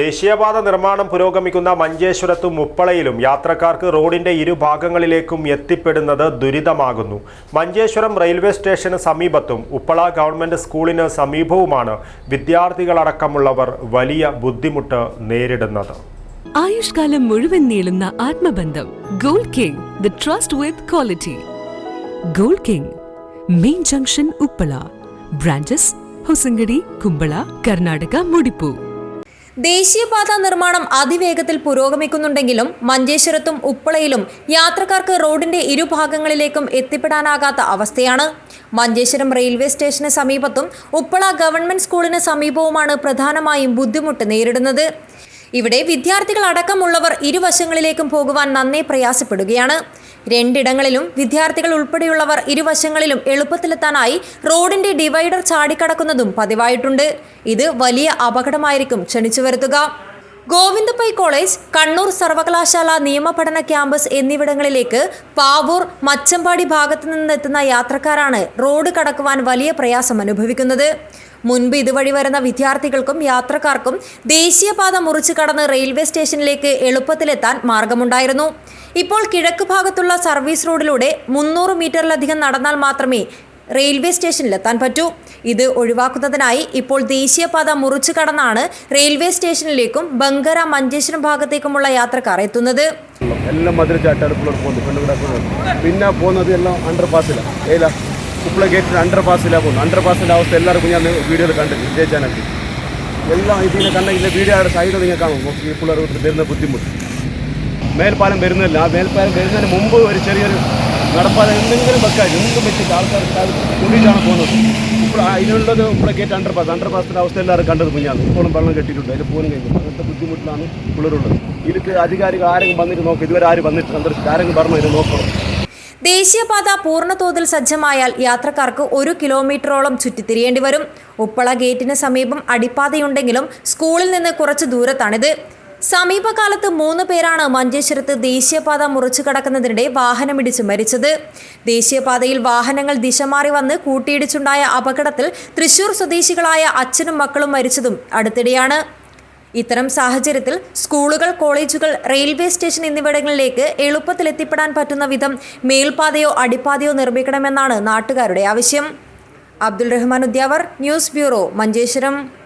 ദേശീയപാത നിർമ്മാണം പുരോഗമിക്കുന്ന മഞ്ചേശ്വരത്തും ഉപ്പളയിലും യാത്രക്കാർക്ക് റോഡിന്റെ ഇരുഭാഗങ്ങളിലേക്കും എത്തിപ്പെടുന്നത് ദുരിതമാകുന്നു. മഞ്ചേശ്വരം റെയിൽവേ സ്റ്റേഷന് സമീപത്തും ഉപ്പള ഗവൺമെന്റ് സ്കൂളിന് സമീപവുമാണ് വിദ്യാർത്ഥികളടക്കമുള്ളവർ വലിയ ബുദ്ധിമുട്ട് നേരിടുന്നത്. ആയുഷ്കാലം മുഴുവൻ നീളുന്ന ആത്മബന്ധം gold king the trust with quality gold king main junction Uppala branches Hosangadi Kumbla Karnataka മുടിപ്പൂ. ദേശീയപാത നിർമ്മാണം അതിവേഗത്തിൽ പുരോഗമിക്കുന്നുണ്ടെങ്കിലും മഞ്ചേശ്വരത്തും ഉപ്പളയിലും യാത്രക്കാർക്ക് റോഡിന്റെ ഇരുഭാഗങ്ങളിലേക്കും എത്തിപ്പെടാനാകാത്ത അവസ്ഥയാണ്. മഞ്ചേശ്വരം റെയിൽവേ സ്റ്റേഷന് സമീപത്തും ഉപ്പള ഗവൺമെന്റ് സ്കൂളിന് സമീപവുമാണ് പ്രധാനമായും ബുദ്ധിമുട്ട് നേരിടുന്നത്. ഇവിടെ വിദ്യാർത്ഥികൾ അടക്കമുള്ളവർ ഇരുവശങ്ങളിലേക്കും പോകുവാൻ നന്നേ പ്രയാസപ്പെടുകയാണ്. രണ്ടിടങ്ങളിലും വിദ്യാർത്ഥികൾ ഉൾപ്പെടെയുള്ളവർ ഇരുവശങ്ങളിലും എളുപ്പത്തിലെത്താനായി റോഡിന്റെ ഡിവൈഡർ ചാടിക്കടക്കുന്നതും പതിവായിട്ടുണ്ട്. ഇത് വലിയ അപകടമായിരിക്കും. ക്ഷണിച്ചു വരുത്തുക. ഗോവിന്ദപ്പൈ കോളേജ് കണ്ണൂർ സർവകലാശാല നിയമപഠന ക്യാമ്പസ് എന്നിവിടങ്ങളിലേക്ക് പാവൂർ മച്ചമ്പാടി ഭാഗത്തു നിന്നെത്തുന്ന യാത്രക്കാരാണ് റോഡ് കടക്കുവാൻ വലിയ പ്രയാസം അനുഭവിക്കുന്നത്. മുൻപ് ഇതുവഴി വരുന്ന വിദ്യാർത്ഥികൾക്കും യാത്രക്കാർക്കും ദേശീയപാത മുറിച്ചു കടന്ന് റെയിൽവേ സ്റ്റേഷനിലേക്ക് എളുപ്പത്തിലെത്താൻ മാർഗമുണ്ടായിരുന്നു. ഇപ്പോൾ കിഴക്ക് ഭാഗത്തുള്ള സർവീസ് റോഡിലൂടെ മുന്നൂറ് മീറ്ററിലധികം നടന്നാൽ മാത്രമേ റെയിൽവേ സ്റ്റേഷനിലെത്താൻ പറ്റൂ. ഇത് ഒഴിവാക്കുന്നതിനായി ഇപ്പോൾ ദേശീയപാത മുറിച്ചു കടന്നാണ് റെയിൽവേ സ്റ്റേഷനിലേക്കും ബങ്കര മഞ്ചേശ്വരം ഭാഗത്തേക്കുമുള്ള യാത്രക്കാർ എത്തുന്നത്. എല്ലാം മധുര ചാട്ടടുപ്പിലോട്ട് പോകുന്നു പിന്നെ പോകുന്നത് എല്ലാം അണ്ടർ പാസിലാണ് ഏല? കുപ്പിള ഗേറ്റിന് അണ്ടർ പാസിലാണ് പോകുന്നത് അണ്ടർ പാസിന്റെ അവസ്ഥ എല്ലാവർക്കും ഞാൻ വീഡിയോയിൽ കണ്ടിട്ട് വിജയ ചാനലിൽ എല്ലാം ഇതിനെ കണ്ടെങ്കിൽ വീഡിയോയുടെ സൈഡ് നിങ്ങൾ കാണും. നോക്കി പിള്ളേർ വരുന്ന ബുദ്ധിമുട്ട്. മേൽപ്പാലം വരുന്നില്ല ആ മേൽപ്പാലം വരുന്നതിന് മുമ്പ് ഒരു ചെറിയൊരു നടപ്പാലം എന്തെങ്കിലും വെക്കാൻ എന്തും വെച്ചിട്ട് ആൾക്കാർ കൂടിയിട്ടാണ് പോകുന്നത്. ഇപ്പോൾ അതിനുള്ളത് ഇപ്പോൾ ഗേറ്റ് അണ്ടർ പാസ് അണ്ടർ പാസിന്റെ അവസ്ഥ എല്ലാവരും കണ്ടത് കുഞ്ഞാണ് ഇപ്പോഴും വെള്ളം കെട്ടിയിട്ടുണ്ട്. അതിൽ പോലും കഴിഞ്ഞു അങ്ങനത്തെ ബുദ്ധിമുട്ടിലാണ് പിള്ളേരുള്ളത്? ഇതിൽ അധികാരികൾ ആരെങ്കിലും വന്നിട്ട് നോക്കും. ഇതുവരെ ആരും വന്നിട്ട് സന്ദർശിച്ച് ആരെങ്കിലും പറഞ്ഞു ഇത് നോക്കണം. ദേശീയപാത പൂർണതോതിൽ സജ്ജമായാൽ യാത്രക്കാർക്ക് ഒരു കിലോമീറ്ററോളം ചുറ്റിത്തിരിയേണ്ടി വരും. ഉപ്പള ഗേറ്റിന് സമീപം അടിപ്പാതയുണ്ടെങ്കിലും സ്കൂളിൽ നിന്ന് കുറച്ച് ദൂരത്താണിത്. സമീപകാലത്ത് മൂന്ന് പേരാണ് മഞ്ചേശ്വരത്ത് ദേശീയപാത മുറിച്ചു കടക്കുന്നതിനിടെ വാഹനമിടിച്ച് മരിച്ചത്. ദേശീയപാതയിൽ വാഹനങ്ങൾ ദിശ മാറി വന്ന് കൂട്ടിയിടിച്ചുണ്ടായ അപകടത്തിൽ തൃശൂർ സ്വദേശികളായ അച്ഛനും മക്കളും മരിച്ചതും അടുത്തിടെയാണ്. ഇത്തരം സാഹചര്യത്തിൽ സ്കൂളുകൾ കോളേജുകൾ റെയിൽവേ സ്റ്റേഷൻ എന്നിവിടങ്ങളിലേക്ക് എളുപ്പത്തിൽ എത്തിപ്പെടാൻ പറ്റുന്ന വിധം മേൽപാതയോ അടിപ്പാതയോ നിർമ്മിക്കണമെന്നാണ് നാട്ടുകാരുടെ ആവശ്യം. Abdul Rahman Udyavar news bureau Manjeshwaram.